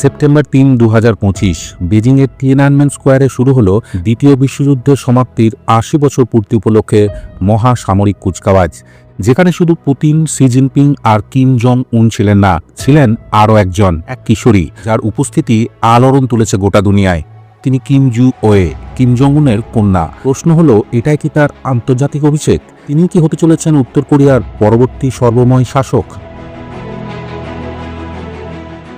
September তিন দু হাজার পঁচিশ, বেজিংয়ের টিয়েনানমেন স্কোয়ারে শুরু হলো দ্বিতীয় বিশ্বযুদ্ধের সমাপ্তির আশি বছর পূর্তি উপলক্ষে মহা সামরিক কুচকাওয়াজ, যেখানে শুধু পুতিন সি জিনপিং আর কিম জং উন ছিলেন না, ছিলেন আরও একজন, এক কিশোরী, যার উপস্থিতি আলোড়ন তুলেছে গোটা দুনিয়ায়। তিনি Kim Ju Ae, Kim Jong উনের কন্যা। প্রশ্ন হলো, এটাই কি তার আন্তর্জাতিক অভিষেক? তিনি কি হতে চলেছেন উত্তর কোরিয়ার পরবর্তী সর্বময় শাসক?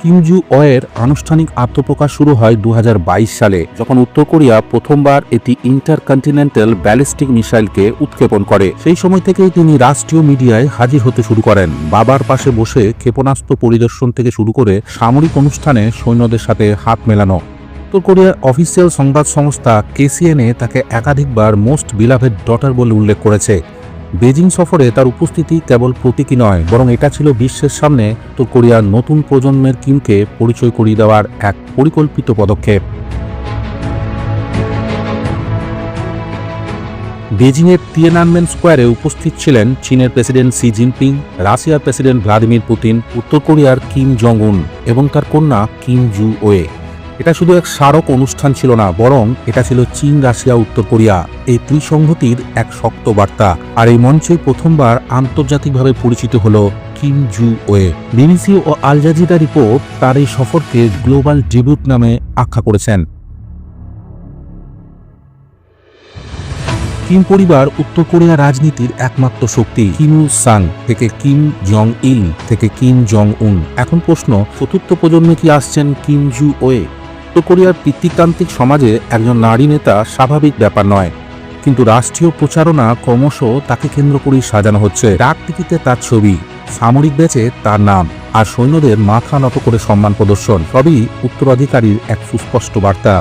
কিমজু অয়ের আনুষ্ঠানিক আত্মপ্রকাশ শুরু হয় দু হাজার বাইশ সালে, যখন উত্তর কোরিয়া প্রথমবার এটি ইন্টারকন্টিনেন্টাল ব্যালিস্টিক মিসাইলকে উৎক্ষেপণ করে। সেই সময় থেকেই তিনি রাষ্ট্রীয় মিডিয়ায় হাজির হতে শুরু করেন। বাবার পাশে বসে ক্ষেপণাস্ত্র পরিদর্শন থেকে শুরু করে সামরিক অনুষ্ঠানে সৈন্যদের সাথে হাত মেলানো। উত্তর কোরিয়ার অফিসিয়াল সংবাদ সংস্থা কেসিএনএ তাকে একাধিকবার মোস্ট বিলাভেড ডটার বলে উল্লেখ করেছে। বেজিং সফরে তার উপস্থিতি কেবল প্রতীকী নয়, বরং এটা ছিল বিশ্বের সামনে উত্তর কোরিয়ার নতুন প্রজন্মের কিমকে পরিচয় করিয়ে দেওয়ার এক পরিকল্পিত পদক্ষেপ। বেজিংয়ের টিয়েনানমেন স্কোয়ারে উপস্থিত ছিলেন চীনের প্রেসিডেন্ট সি জিনপিং, রাশিয়ার প্রেসিডেন্ট ভ্লাদিমির পুতিন, উত্তর কোরিয়ার কিম জং উন এবং তার কন্যা কিম জু ওয়ে। এটা শুধু এক স্মারক অনুষ্ঠান ছিল না, বরং এটা ছিল চীন, রাশিয়া, উত্তর কোরিয়া। এই ত্রিসংহতির এক শক্ত বার্তা। আর এই মঞ্চে প্রথমবার আন্তর্জাতিকভাবে পরিচিত হল কিম জু ওয়ে। বিবিসি ও আল জাজিরা রিপোর্ট তার এই সফরকে গ্লোবাল ডিবিউট নামে আখ্যা করেছেন। কিম পরিবার উত্তর কোরিয়া রাজনীতির একমাত্র শক্তি, কিম সাং থেকে কিম জং ইল থেকে কিম জং উন। এখন প্রশ্ন, চতুর্থ প্রজন্মে কি আসছেন কিম জু ওয়ে? উত্তর কোরিয়ার পিতৃতান্ত্রিক সমাজে একজন নারী নেতা স্বাভাবিক ব্যাপার নয়, কিন্তু রাষ্ট্রীয় প্রচারণা ক্রমশ তাকে কেন্দ্র করেই সাজানো হচ্ছে। ডাক টিকিতে তার ছবি, সামরিক বেচে তার নাম, আর সৈন্যদের মাথা নত করে সম্মান প্রদর্শন, সবই উত্তরাধিকারীর এক সুস্পষ্ট বার্তা।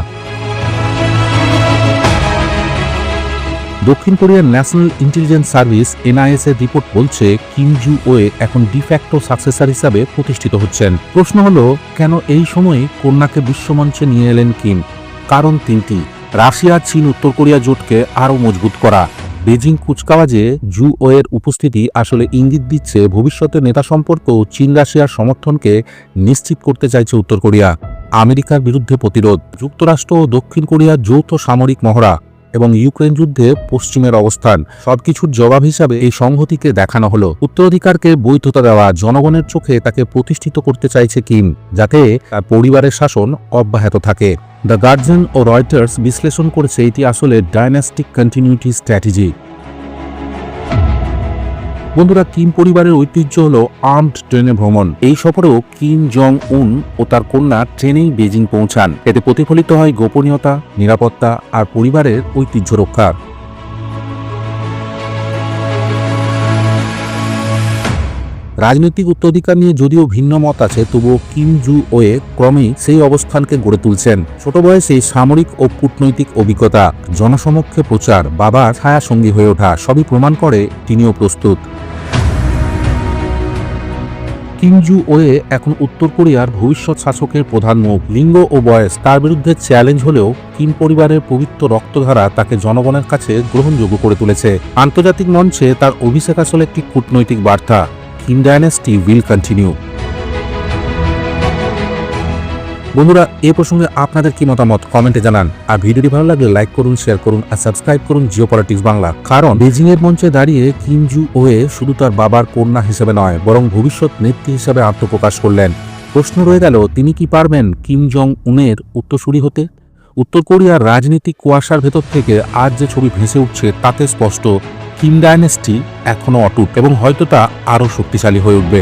দক্ষিণ কোরিয়ার ন্যাশনাল ইন্টেলিজেন্স সার্ভিস এনআইএস এর রিপোর্ট বলছে কিম জু ওয়ে এখন ডিফ্যাক্টো সাকসেসর হিসাবে প্রতিষ্ঠিত হচ্ছেন। প্রশ্ন হলো, কেন এই সময়ে কন্যাকে বিশ্বমঞ্চে নিয়ে এলেন কিম? কারণ তিনটি, রাশিয়া, চীন, উত্তর কোরিয়া জোটকে আরও মজবুত করা। বেজিং কুচকাওয়াজে জু ওয়ের উপস্থিতি আসলে ইঙ্গিত দিচ্ছে ভবিষ্যতের নেতা সম্পর্ক চীন রাশিয়ার সমর্থনকে নিশ্চিত করতে চাইছে উত্তর কোরিয়া। আমেরিকার বিরুদ্ধে প্রতিরোধ। যুক্তরাষ্ট্র ও দক্ষিণ কোরিয়ার যৌথ সামরিক মহড়া। এবং ইউক্রেন যুদ্ধে পশ্চিমের অবস্থান। সবকিছুর জবাব হিসাবে এই সংহতিকে দেখানো হলো। উত্তরাধিকারকে বৈধতা দেওয়া জনগণের চোখে তাকে প্রতিষ্ঠিত করতে চাইছে কিম, যাতে তার পরিবারের শাসন অব্যাহত থাকে। দ্য গার্জিয়ান ও রয়টার্স বিশ্লেষণ করেছে এটি আসলে ডায়নাস্টিক কন্টিনিউটি স্ট্র্যাটেজি। বন্ধুরা, কিম পরিবারের ঐতিহ্য হল আর্মড ট্রেনে ভ্রমণ। এই সফরেও কিম জং উন ও তার কন্যা ট্রেনেই বেজিং পৌঁছান। এতে প্রতিফলিত হয় গোপনীয়তা, নিরাপত্তা আর পরিবারের ঐতিহ্য রক্ষা। রাজনৈতিক উত্তরাধিকার নিয়ে যদিও ভিন্ন মত আছে, তবুও কিম জু ওয়ে ক্রমেই সেই অবস্থানকে গড়ে তুলছেন। ছোট বয়সে সামরিক ও কূটনৈতিক অভিজ্ঞতা, জনসমক্ষে প্রচার, বাবার ছায়া সঙ্গী হয়ে ওঠা, সবই প্রমাণ করে তিনিও প্রস্তুত। কিম জু ওয়ে এখন উত্তর কোরিয়ার ভবিষ্যৎ শাসকের প্রধান মুখ। লিঙ্গ ও বয়স, তার বিরুদ্ধে চ্যালেঞ্জ হলেও কিম পরিবারের পবিত্র রক্তধারা তাকে জনগণের কাছে গ্রহণযোগ্য করে তুলেছে। আন্তর্জাতিক মঞ্চে তার অভিষেক আসলে একটি কূটনৈতিক বার্তা। কিম ডায়নেস্টি উইল কন্টিনিউ বন্ধুরা, এ প্রসঙ্গে আপনাদের কি মতামত? কমেন্টে জানান। আর ভিডিওটি ভালো লাগলে লাইক করুন শেয়ার করুন আর সাবস্ক্রাইব করুন জিও পলিটিক্স বাংলা কারণ বেজিং এর মঞ্চে দাঁড়িয়ে কিম জু ওয়ে শুধু তার বাবার কন্যা হিসেবে নয়, বরং ভবিষ্যৎ নেত্রী হিসেবে আত্মপ্রকাশ করলেন। প্রশ্ন রয়ে গেল, তিনি কি পারবেন কিম জং উনের উত্তরসূরি হতে? উত্তর কোরিয়ার রাজনীতিক কুয়াশার ভেতর থেকে আজ যে ছবি ভেসে উঠছে তাতে স্পষ্ট। কিম ডায়নেস্টি এখনও অটুট এবং হয়তো তা আরও শক্তিশালী হয়ে উঠবে।